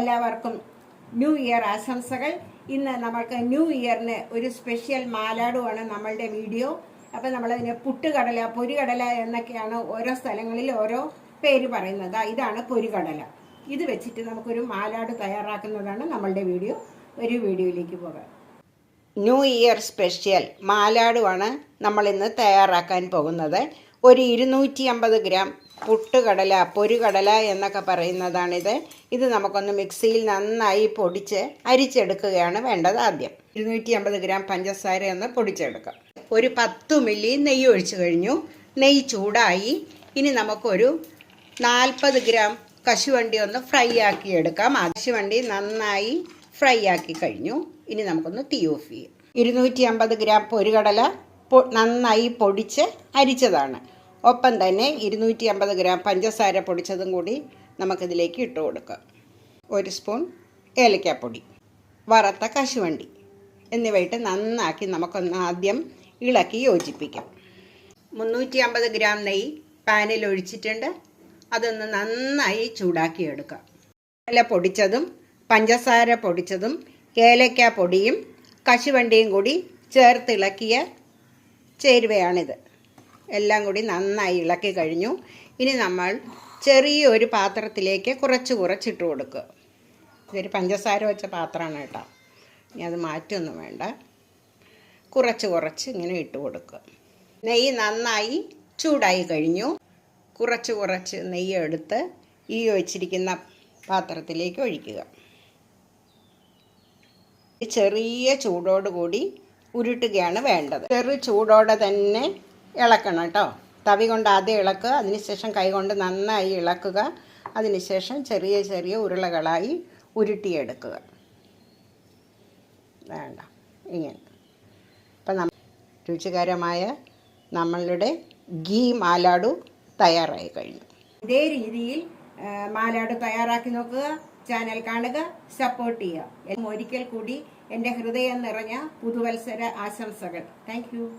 എല്ലാവർക്കും new year ആശംസകൾ. ഇന്ന് നമ്മൾക്ക് ന്യൂ ഇയറിന് ഒരു സ്പെഷ്യൽ മാലാടുമാണ് നമ്മളുടെ വീഡിയോ. അപ്പം നമ്മളതിന് പുട്ടുകടല പൊരികടല എന്നൊക്കെയാണ് ഓരോ സ്ഥലങ്ങളിൽ ഓരോ പേര് പറയുന്നത്. ഇതാണ് പൊരികടല. ഇത് വെച്ചിട്ട് നമുക്കൊരു മാലാട് തയ്യാറാക്കുന്നതാണ് നമ്മളുടെ വീഡിയോ. ഒരു വീഡിയോയിലേക്ക് പോകാം. ന്യൂ ഇയർ സ്പെഷ്യൽ മാലാടുമാണ് നമ്മളിന്ന് തയ്യാറാക്കാൻ പോകുന്നത്. ഒരു ഇരുന്നൂറ്റി അമ്പത് ഗ്രാം പുട്ടുകടല പൊരുകടല എന്നൊക്കെ പറയുന്നതാണിത്. ഇത് നമുക്കൊന്ന് മിക്സിയിൽ നന്നായി പൊടിച്ച് അരിച്ചെടുക്കുകയാണ് വേണ്ടത് ആദ്യം. ഇരുന്നൂറ്റി അമ്പത് ഗ്രാം പഞ്ചസാര ഒന്ന് പൊടിച്ചെടുക്കാം. ഒരു പത്ത് മില്ലി നെയ്യ് ഒഴിച്ചു കഴിഞ്ഞു. നെയ്യ് ചൂടായി. ഇനി നമുക്കൊരു നാൽപ്പത് ഗ്രാം കശുവണ്ടി ഒന്ന് ഫ്രൈ ആക്കി എടുക്കാം. കശുവണ്ടി നന്നായി ഫ്രൈ ആക്കി കഴിഞ്ഞു. ഇനി നമുക്കൊന്ന് തീ ഓഫ് ചെയ്യാം. ഇരുന്നൂറ്റി അമ്പത് ഗ്രാം പൊരുകടല നന്നായി പൊടിച്ച് അരിച്ചതാണ്. ഒപ്പം തന്നെ ഇരുന്നൂറ്റി അമ്പത് ഗ്രാം പഞ്ചസാര പൊടിച്ചതും കൂടി നമുക്കിതിലേക്ക് ഇട്ട് കൊടുക്കാം. ഒരു സ്പൂൺ ഏലക്കാപ്പൊടി വറുത്ത കശുവണ്ടി എന്നിവയിട്ട് നന്നാക്കി നമുക്കൊന്ന് ആദ്യം ഇളക്കി യോജിപ്പിക്കാം. മുന്നൂറ്റി അമ്പത് ഗ്രാം നെയ്യ് പാനിൽ ഒഴിച്ചിട്ടുണ്ട്. അതൊന്ന് നന്നായി ചൂടാക്കിയെടുക്കാം ഇല പൊടിച്ചതും പഞ്ചസാര പൊടിച്ചതും ഏലക്ക പൊടിയും കശുവണ്ടിയും കൂടി ചേർത്തിളക്കിയ ചേരുവയാണിത്. എല്ലാം കൂടി നന്നായി ഇളക്കി കഴിഞ്ഞു. ഇനി നമ്മൾ ചെറിയൊരു പാത്രത്തിലേക്ക് കുറച്ച് കുറച്ചിട്ട് കൊടുക്കുക. ഇതൊരു പഞ്ചസാര വെച്ച പാത്രമാണ് കേട്ടോ. ഇനി അത് മാറ്റൊന്നും വേണ്ട. കുറച്ച് കുറച്ച് ഇങ്ങനെ ഇട്ട് കൊടുക്കുക. നെയ്യ് നന്നായി ചൂടായി കഴിഞ്ഞു. കുറച്ച് കുറച്ച് നെയ്യ് എടുത്ത് ഈ ഒഴിച്ചിരിക്കുന്ന പാത്രത്തിലേക്ക് ഒഴിക്കുക. ചെറിയ ചൂടോടുകൂടി ഉരുട്ടുകയാണ് വേണ്ടത്. ചെറു ചൂടോടെ തന്നെ ഇളക്കണം കേട്ടോ. തവി കൊണ്ട് ആദ്യം ഇളക്കുക. അതിനുശേഷം കൈ കൊണ്ട് നന്നായി ഇളക്കുക. അതിനുശേഷം ചെറിയ ചെറിയ ഉരുളകളായി ഉരുട്ടിയെടുക്കുക. വേണ്ട. ഇങ്ങനെ. അപ്പം നമ്മ രുചികരമായ നമ്മളുടെ ഗീ മാലാടു തയ്യാറായി കഴിഞ്ഞു. ഇതേ രീതിയിൽ മാലാട് തയ്യാറാക്കി നോക്കുക. ചാനൽ കാണുക. സപ്പോർട്ട് ചെയ്യുക. ഒരിക്കൽ കൂടി എന്റെ ഹൃദയം നിറഞ്ഞ പുതുവത്സര ആശംസകൾ. താങ്ക്